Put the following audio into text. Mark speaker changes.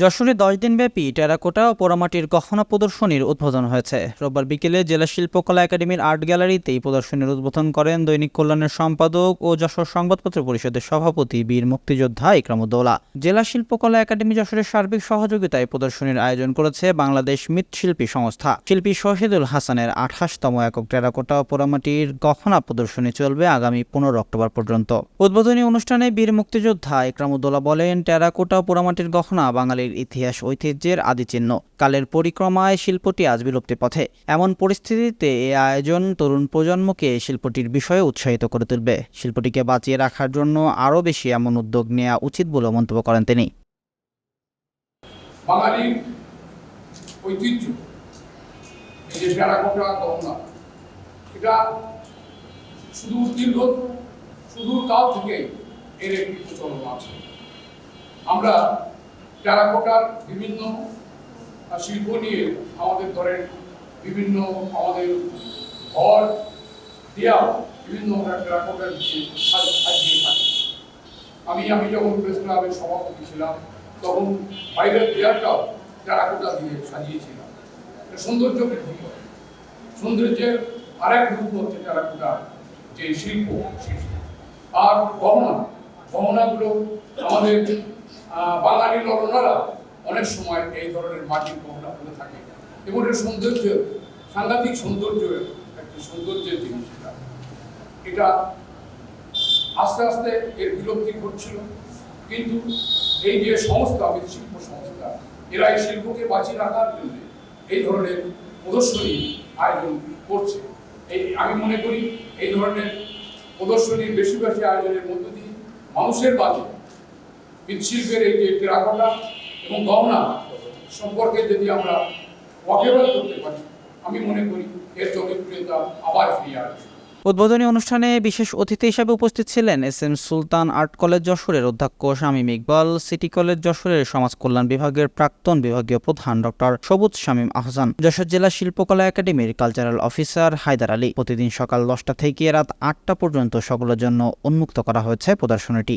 Speaker 1: যশোরে দশ দিনব্যাপী টেরাকোটা ও পোড়ামাটির গহনা প্রদর্শনীর উদ্বোধন হয়েছে রোববার বিকেলে জেলা শিল্পকলা একাডেমির আর্ট গ্যালারিতে এই প্রদর্শনীর উদ্বোধন করেন দৈনিক কল্যাণের সম্পাদক ও যশোর সংবাদপত্র পরিষদের সভাপতি বীর মুক্তিযোদ্ধা ইকরামুদ্দৌলা জেলা শিল্পকলা একাডেমি যশোরের সার্বিক সহযোগিতায় প্রদর্শনীর আয়োজন করেছে বাংলাদেশ মৃৎশিল্পী সংস্থা শিল্পী শহীদুল হাসানের আঠাশতম একক টেরাকোটা ও পোড়ামাটির গহনা প্রদর্শনী চলবে আগামী পনেরো অক্টোবর পর্যন্ত উদ্বোধনী অনুষ্ঠানে বীর মুক্তিযোদ্ধা ইকরামুদ্দৌলা বলেন টেরাকোটা ও পোড়ামাটির গহনা বাঙালি কালের ইতিহাস ঐতিহ্যের আদিচিহ্ন কালের পরিক্রমায় শিল্পটি আজ বিলুপ্তি পথে এমন পরিস্থিতিতে এ আয়োজন তরুণ প্রজন্মকে শিল্পটির বিষয়ে উৎসাহিত করে তুলবে শিল্পটিকে বাঁচিয়ে রাখার জন্য আরও বেশি এমন উদ্যোগ নেওয়া উচিত বলে মন্তব্য করেন
Speaker 2: তিনি আমরা টেরাকোটার বিভিন্ন শিল্প নিয়ে আমাদের ধরেন বিভিন্ন আমাদের ঘর দেওয়া বিভিন্ন টেরাকোটার সাজিয়ে থাকে আমি আমি যখন প্রেস ক্লাবের সভাপতি ছিলাম তখন বাইরের দেয়ালটাও টেরাকোটা দিয়ে সাজিয়েছিলাম সৌন্দর্য বৃদ্ধি করে সৌন্দর্যের আরেক রূপ হচ্ছে টেরাকোটার যে শিল্প শিল্প আর গহনা গহনাগুলো আমাদের বাঙালি নরনারা অনেক সময় এই ধরনের মাটির গহনা করে থাকে এবং এর সৌন্দর্য সাংঘাতিক সৌন্দর্য একটি সৌন্দর্যের জিনিস এটা এটা আস্তে আস্তে এর বিলুপ্তি ঘটছিল কিন্তু এই যে সংস্থা শিল্প সংস্থা এরা এই শিল্পকে বাঁচিয়ে রাখার জন্য এই ধরনের প্রদর্শনী আয়োজন করছে এই আমি মনে করি এই ধরনের প্রদর্শনীর বেশি বেশি আয়োজনের মধ্য দিয়ে মানুষের বাজে মৃৎশিল্পের এই যে টেরাকোটা এবং গহনা সম্পর্কে যদি আমরা ওয়াকেবল করতে পারি আমি মনে করি এর জনপ্রিয়তা আবার ফিরে আসবে
Speaker 1: উদ্বোধনী অনুষ্ঠানে বিশেষ অতিথি হিসেবে উপস্থিত ছিলেন S M Sultan art college যশোরের অধ্যক্ষ শামীম ইকবাল সিটি কলেজ যশোরের সমাজ কল্যাণ বিভাগের প্রাক্তন বিভাগীয় প্রধান ডক্টর সবুজ শামীম আহসান যশোর জেলা শিল্পকলা একাডেমির কালচারাল অফিসার হায়দার আলী প্রতিদিন সকাল দশটা থেকে রাত আটটা পর্যন্ত সকলের জন্য উন্মুক্ত করা হয়েছে প্রদর্শনীটি